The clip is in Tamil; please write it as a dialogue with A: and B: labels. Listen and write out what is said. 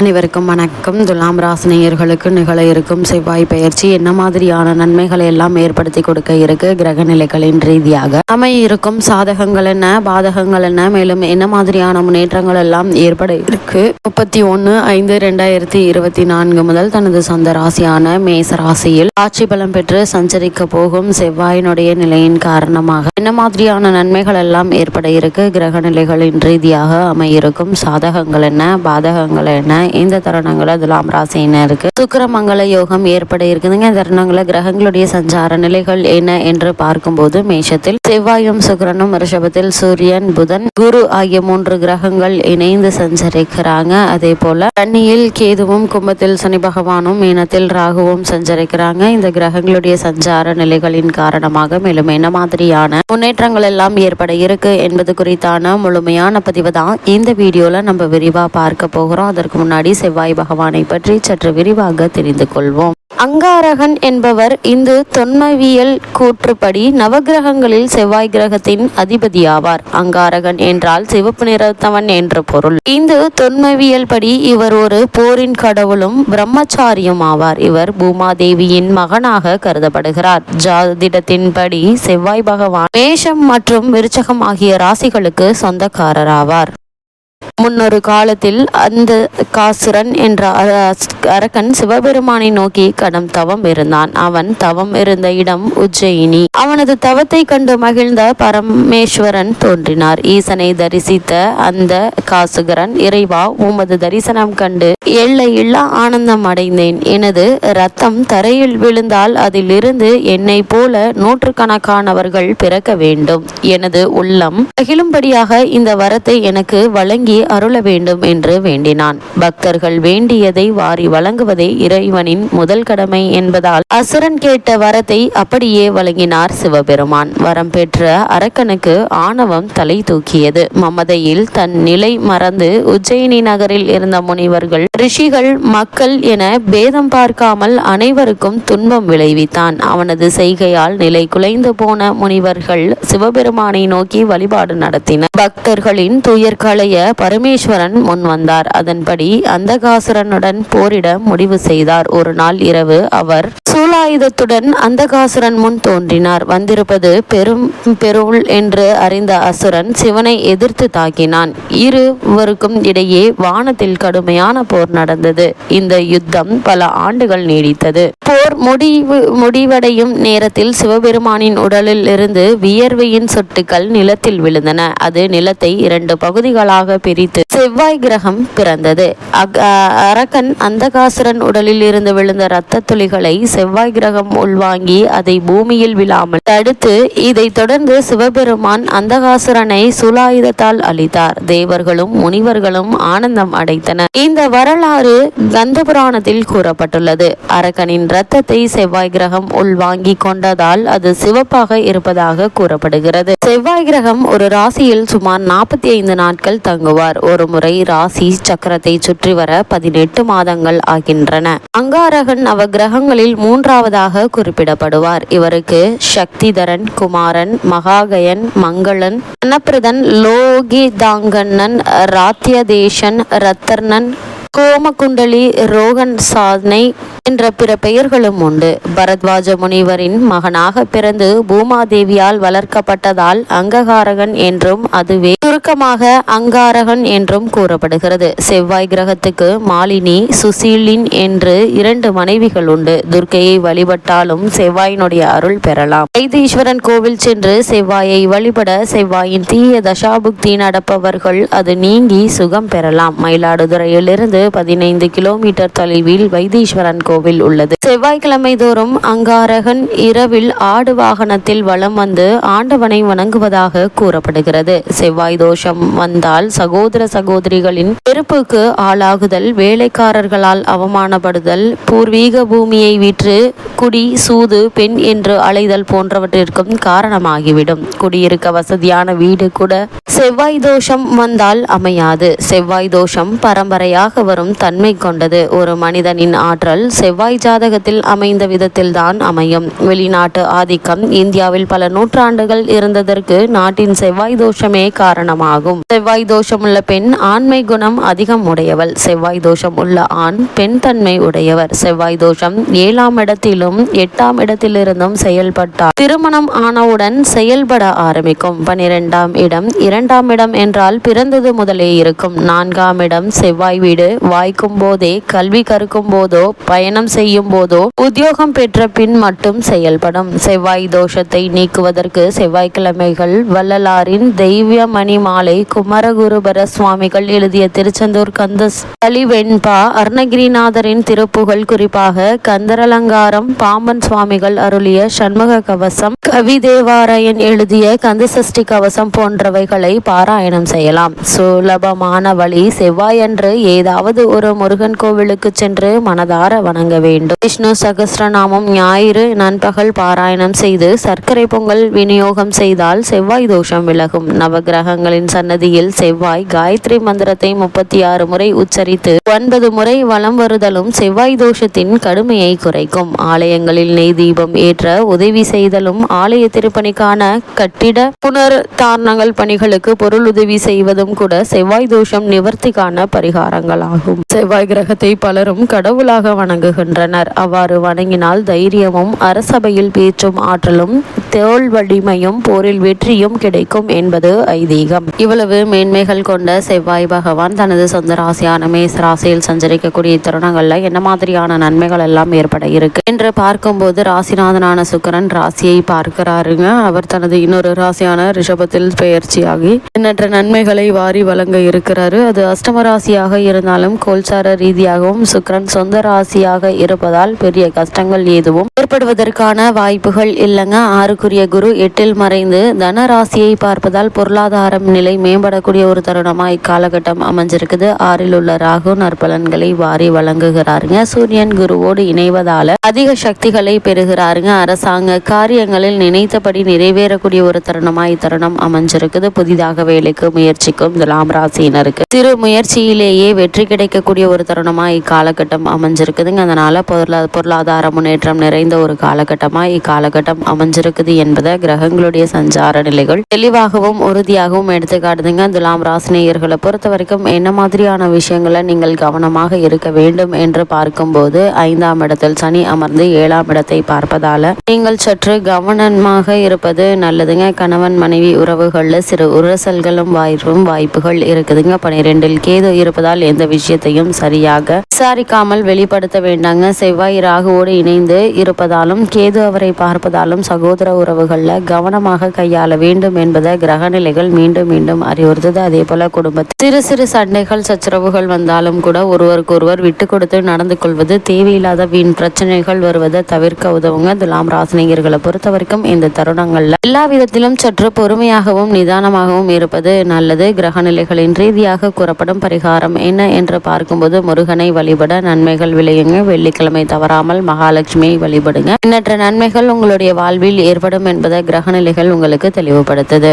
A: அனைவருக்கும் வணக்கம். துலாம் ராசினியர்களுக்கு நிகழ இருக்கும் செவ்வாய் பயிற்சி என்ன மாதிரியான நன்மைகளை எல்லாம் ஏற்படுத்தி கொடுக்க இருக்கு? கிரக நிலைகளின் ரீதியாக அமைய இருக்கும் சாதகங்கள் என்ன? பாதகங்கள் என்ன? மேலும் என்ன மாதிரியான முன்னேற்றங்கள் எல்லாம் ஏற்பட இருக்கு? முப்பத்தி ஒன்று ஐந்து ரெண்டாயிரத்தி இருபத்தி நான்கு முதல் தனது சொந்த ராசியான மேச ராசியில் ஆட்சி பலம் பெற்று சஞ்சரிக்க போகும் செவ்வாயினுடைய நிலையின் காரணமாக என்ன மாதிரியான நன்மைகள் எல்லாம் ஏற்பட இருக்கு? கிரக நிலைகளின் ரீதியாக அமையிருக்கும் சாதகங்கள் என்ன? பாதகங்கள் என்ன? இந்த தருணங்களை துலாம் ராசியினருக்கு சுக்கரமங்கல யோகம் ஏற்பட இருக்குதுங்க. இந்த தருணங்கள கிரகங்களுடைய சஞ்சார நிலைகள் என்ன என்று பார்க்கும்போது மேஷத்தில் செவ்வாயும் சுக்கரனும் ரிஷபத்தில் சூரியன் புதன் குரு ஆகிய மூன்று கிரகங்கள் இணைந்து சஞ்சரிக்கிறாங்க. அதே போல கன்னியில் கேதுவும் கும்பத்தில் சனி பகவானும் மீனத்தில் ராகுவும் சஞ்சரிக்கிறாங்க. இந்த கிரகங்களுடைய சஞ்சார நிலைகளின் காரணமாக மேலும் என்ன மாதிரியான முன்னேற்றங்கள் எல்லாம் ஏற்பட இருக்கு என்பது குறித்தான முழுமையான பதிவு தான் இந்த வீடியோல நம்ம விரிவா பார்க்க போகிறோம். அதற்கு முன்னாடி செவ்வாய் பகவானை பற்றி சற்று விரிவாக தெரிந்து கொள்வோம். அங்காரகன் என்பவர் இந்து தொன்மவியல் கூற்றுப்படி நவகிரகங்களில் செவ்வாய் கிரகத்தின் அதிபதியாவார். அங்காரகன் என்றால் சிவப்பு நிறத்தவன் என்ற பொருள். இந்து தொன்மவியல் படி இவர் ஒரு போரின் கடவுளும் பிரம்மச்சாரியும் ஆவார். இவர் பூமாதேவியின் மகனாக கருதப்படுகிறார். ஜாதிடத்தின்படி செவ்வாய் பகவான் மேஷம் மற்றும் விருச்சகம் ஆகிய ராசிகளுக்கு சொந்தக்காரராவார். முன்னொரு காலத்தில் அந்த காசுரன் என்ற அரக்கன் சிவபெருமானை நோக்கி கடும் தவம் இருந்தான். அவன் தவம் இருந்த இடம் உஜ்ஜயினி. அவனது தவத்தை கண்டு மகிழ்ந்த பரமேஸ்வரன் தோன்றினார். ஈசனை தரிசித்த அந்த காசுகரன் இறைவா உமது தரிசனம் கண்டு எல்லையில்லா ஆனந்தம் அடைந்தேன். எனது ரத்தம் தரையில் விழுந்தால் அதிலிருந்து என்னை போல நூற்றுக்கணக்கானவர்கள் பிறக்க வேண்டும். எனது உள்ளம் மகிழும்படியாக இந்த வரத்தை எனக்கு வழங்கி அருள வேண்டும் என்று வேண்டினான். பக்தர்கள் வேண்டியதை வாரி வழங்குவதே இறைவனின் முதல் கடமை என்பதால் அசுரன் கேட்ட வரத்தை அப்படியே வழங்கினார் சிவபெருமான். வரம் பெற்ற அரக்கனுக்கு ஆணவம் தலை தூக்கியது. மமதையில் தன் நிலை மறந்து உஜ்ஜயினி நகரில் இருந்த முனிவர்கள் ரிஷிகள் மக்கள் என பேதம் பார்க்காமல் அனைவருக்கும் துன்பம் விளைவித்தான். அவனது செய்கையால் நிலை குலைந்து போன முனிவர்கள் சிவபெருமானை நோக்கி வழிபாடு நடத்தினர். பக்தர்களின் துயர்களைய பர பரமேஸ்வரன் முன் வந்தார். அதன்படி அந்தகாசுரனுடன் போரிட முடிவு செய்தார். ஒரு நாள் இரவு அவர் சூலாயுதத்துடன் அந்தகாசுரன் முன் தோன்றினார். வந்திருப்பது பெரும் பெருள் என்று அறிந்த அசுரன் சிவனை எதிர்த்து தாக்கினான். இருவருக்கும் இடையே வானத்தில் கடுமையான போர் நடந்தது. இந்த யுத்தம் பல ஆண்டுகள் நீடித்தது. போர் முடிவு முடிவடையும் நேரத்தில் சிவபெருமானின் உடலில் இருந்து வியர்வையின் சொட்டுக்கள் நிலத்தில் விழுந்தன. அது நிலத்தை இரண்டு பகுதிகளாக பிரி பிரித்து செவ்வாய் கிரகம் பிறந்தது. அரக்கன் அந்தகாசுரன் உடலில் இருந்து விழுந்த இரத்த துளிகளை செவ்வாய் கிரகம் உள்வாங்கி அதை பூமியில் விழாமல் தடுத்து இதைத் தொடர்ந்து சிவபெருமான் அந்தகாசுரனை சுலாயுதத்தால் அளித்தார் தேவர்களும் முனிவர்களும் ஆனந்தம் அடைத்தனர் இந்த வரலாறு கந்த புராணத்தில் கூறப்பட்டுள்ளது. அரக்கனின் இரத்தத்தை செவ்வாய் கிரகம் உள்வாங்கி கொண்டதால் அது சிவப்பாக இருப்பதாக கூறப்படுகிறது. செவ்வாய் கிரகம் ஒரு ராசியில் சுமார் நாற்பத்தி ஐந்து நாட்கள் தங்குவார். ஒரு முறை ராசி சக்கரத்தை சுற்றி வர பதினெட்டு மாதங்கள் ஆகின்றன. அங்காரகன் அவ கிரகங்களில் மூன்றாவதாக குறிப்பிடப்படுவார். இவருக்கு சக்திதரன் குமாரன் மகாகயன் மங்களன் அன்னப்பிரதன் லோகிதாங்கண்ணன் ராத்தியதேசன் ரத்தர்ணன் கோமகுண்டலி ரோகன் சாதனை என்ற பிற பெயர்களும் உண்டு. பரத்வாஜ முனிவரின் மகனாக பிறந்து பூமாதேவியால் வளர்க்கப்பட்டதால் அங்ககாரகன் என்றும் அதுவே சுருக்கமாக அங்காரகன் என்றும் கூறப்படுகிறது. செவ்வாய் கிரகத்துக்கு மாலினி சுசீலின் என்று இரண்டு மனைவிகள் உண்டு. துர்க்கையை வழிபட்டாலும் செவ்வாயினுடைய அருள் பெறலாம். வைத்தீஸ்வரன் கோவில் சென்று செவ்வாயை வழிபட செவ்வாயின் தீய தசாபுக்தி நடப்பவர்கள் அது நீங்கி சுகம் பெறலாம். மயிலாடுதுறையிலிருந்து பதினைந்து கிலோமீட்டர் தொலைவில் வைத்தீஸ்வரன் கோவில் கோவில் உள்ளது. செவ்வாய்க்கிழமை தோறும் அங்காரகன் இரவில் ஆடு வாகனத்தில் வலம் வந்து ஆண்டவனை வணங்குவதாக கூறப்படுகிறது. செவ்வாய் தோஷம் வந்தால் சகோதர சகோதரிகளின் வெறுப்புக்கு ஆளாகுதல் வேலைக்காரர்களால் அவமானப்படுதல் பூர்வீக பூமியை விற்று குடி சூது பெண் என்று அலைதல் போன்றவற்றிற்கும் காரணமாகிவிடும். குடியிருக்க வசதியான வீடு கூட செவ்வாய் தோஷம் வந்தால் அமையாது. செவ்வாய் தோஷம் பரம்பரையாக வரும் தன்மை கொண்டது. ஒரு மனிதனின் ஆற்றல் செவ்வாய் ஜாதகத்தில் அமைந்த விதத்தில்தான் அமையும். வெளிநாட்டு ஆதிக்கம் இந்தியாவில் பல நூற்றாண்டுகள் இருந்ததற்கு நாட்டின் செவ்வாய் தோஷமே காரணமாகும். செவ்வாய் தோஷம் உள்ள பெண் ஆண்மை குணம் அதிகம் உடையவள். செவ்வாய் தோஷம் உள்ள ஆண் பெண் தன்மை உடையவர். செவ்வாய் தோஷம் ஏழாம் இடத்திலும் எட்டாம் இடத்திலிருந்தும் செயல்பட்டார் திருமணம் ஆனவுடன் செயல்பட ஆரம்பிக்கும். பனிரெண்டாம் இடம் இரண்டாம் இடம் என்றால் பிறந்தது முதலே இருக்கும். நான்காம் இடம் செவ்வாய் வீடு. வாய்க்கும் போதே கல்வி கற்கும் போதோ பயணம் செய்யும் போதோ உத்தியோகம் பெற்ற பின் மட்டும் செயல்படும். செவ்வாய் தோஷத்தை நீக்குவதற்கு செவ்வாய்க்கிழமைகள் வள்ளலாரின் தெய்வ மணி மாலை குமரகுருபர சுவாமிகள் எழுதிய திருச்செந்தூர் கந்த வெண்பா அருணகிரிநாதரின் திருப்புகழ் குறிப்பாக கந்தரலங்காரம் பாம்பன் சுவாமிகள் அருளிய சண்முக கவசம் கவிதேவாராயன் எழுதிய கந்தசஷ்டி கவசம் போன்றவைகளை பாராயணம் செய்யலாம். சுலபமான வழி செவ்வாயன்று ஏதாவது ஒரு முருகன் கோவிலுக்கு சென்று மனதார வணங்க வேண்டும். விஷ்ணு சகசிரநாமம் ஞாயிறு நண்பகல் பாராயணம் செய்து சர்க்கரை பொங்கல் விநியோகம் செய்தால் செவ்வாய் தோஷம் விலகும். நவகிரகங்களின் சன்னதியில் செவ்வாய் காயத்ரி மந்திரத்தை முப்பத்தி ஆறு முறை உச்சரித்து ஒன்பது முறை வலம் வருதலும் செவ்வாய் தோஷத்தின் கடுமையை குறைக்கும். ஆலயங்களில் நெய் தீபம் ஏற்ற உதவி செய்தலும் ஆலய திருப்பணிக்கான கட்டிட புனர் தாரணங்கள் பணிகளுக்கு பொருள் உதவி செய்வதும் கூட செவ்வாய் தோஷம் நிவர்த்திக்கான பரிகாரங்களாகும். செவ்வாய் கிரகத்தை பலரும் கடவுளாக வணங்குகின்றனர். அவ்வாறு வணங்கினால் தைரியமும் அரசபையில் பேச்சும் ஆற்றலும் தோல் வலிமையும் போரில் வெற்றியும் கிடைக்கும் என்பது ஐதீகம். இவ்வளவு மேன்மைகள் கொண்ட செவ்வாய் பகவான் தனது சொந்த ராசியான மேஸ் ராசியில் சஞ்சரிக்கக்கூடிய தருணங்கள்ல என்ன மாதிரியான நன்மைகள் எல்லாம் ஏற்பட இருக்கு என்று பார்க்கும்போது ராசிநாதனான சுக்கரன் ராசியை பார்க்கிறாருங்க. அவர் தனது இன்னொரு ராசியான ரிஷபத்தில் பெயர்ச்சியாகி எண்ணற்ற நன்மைகளை வாரி வழங்க இருக்கிறாரு. அது அஷ்டம ராசியாக இருந்தாலும் கோல்சார ரீதியாகவும் சுக்கரன் சொந்த ராசியாக இருப்பதால் பெரிய கஷ்டங்கள் எதுவும் ஏற்படுவதற்கான வாய்ப்புகள் இல்லைங்க. ஆறுக்குரிய குரு எட்டில் மறைந்து தன ராசியை பார்ப்பதால் பொருளாதாரம் நிலை மேம்படக்கூடிய ஒரு தருணமாக இக்காலகட்டம் அமைஞ்சிருக்குது. ஆறில் உள்ள ராகு நற்பலன்களை வாரி வழங்குகிறாருங்க. சூரியன் குருவோடு இணைவதால அதிக சக்திகளை பெறுகிறாருங்க. அரசாங்க காரியங்களில் நினைத்தபடி நிறைவேறக்கூடிய ஒரு தருணமா இத்தருணம் அமைஞ்சிருக்குது. புதிதாக வேலைக்கு முயற்சிக்கும் துலாம் ராசியினருக்கு சிறு முயற்சியிலேயே வெற்றி கிடைக்கக்கூடிய ஒரு தருணமாக இக்காலகட்டம் அமைஞ்சிருக்குதுங்க. அதனால பொருளா பொருளாதார முன்னேற்றம் நிறைந்த ஒரு காலகட்டமாக இக்காலகட்டம் அமைஞ்சிருக்குது. என்பதை கிரகங்களுடைய சஞ்சார நிலைகள். தெளிவாகவும் உறுதியாகவும் எடுத்துக்காட்டுதுங்க துலாம் ராசினியர்களை பொறுத்த வரைக்கும் என்ன மாதிரியான விஷயங்களை நீங்கள் கவனமாக இருக்க வேண்டும் என்று பார்க்கும்போது ஐந்தாம் இடத்தில் சனி அமர்ந்து ஏழாம் இடத்தை பார்ப்பதால நீங்கள் சற்று கவனமாக இருப்பது நல்லதுங்க. கணவன் மனைவி உறவுகளில் சிறு உரசல்களும் வாய்ப்பும் வாய்ப்புகள் இருக்குதுங்க. பனிரெண்டில் கேது இருப்பதால் எந்த விஷயத்தையும் சரியாக விசாரிக்காமல் வெளிப்படுத்த வேண்டாங்க. செவ்வாய் ராகுவோடு இணைந்து இருப்பதாலும் கேது அவரை பார்ப்பதாலும் சகோதர உறவுகளில் கவனமாக கையாள வேண்டும் என்பதை கிரகநிலைகள் மீண்டும் மீண்டும் அறிவுறுத்தது. அதே போல குடும்பத்தில் சிறு சிறு சண்டைகள் சச்சரவுகள் வந்தாலும் கூட ஒருவருக்கொருவர் விட்டு கொடுத்து நடந்து கொள்வது தேவையில்லாத வீண் பிரச்சனைகள் வருவதை தவிர்க்க உதவுங்க. துலாம் ராசினியர்களை பொறுத்த வரைக்கும் இந்த தருணங்கள்ல எல்லா விதத்திலும் சற்று பொறுமையாகவும் நிதானமாகவும் இருப்பது நல்லது. கிரகநிலைகளின் ரீதியாக கூறப்படும் பரிகாரம் என்ன என்று பார்க்கும்போது முருகனை வழிபட நன்மைகள் விளையுங்க. வெள்ளிக்கிழமை தவறாமல் மகாலட்சுமியை வழிபடுங்க. எண்ணற்ற நன்மைகள் உங்களுடைய வாழ்வில் ஏற்படும் என்பதை கிரகநிலைகள் உங்களுக்கு தெளிவுபடுத்துது.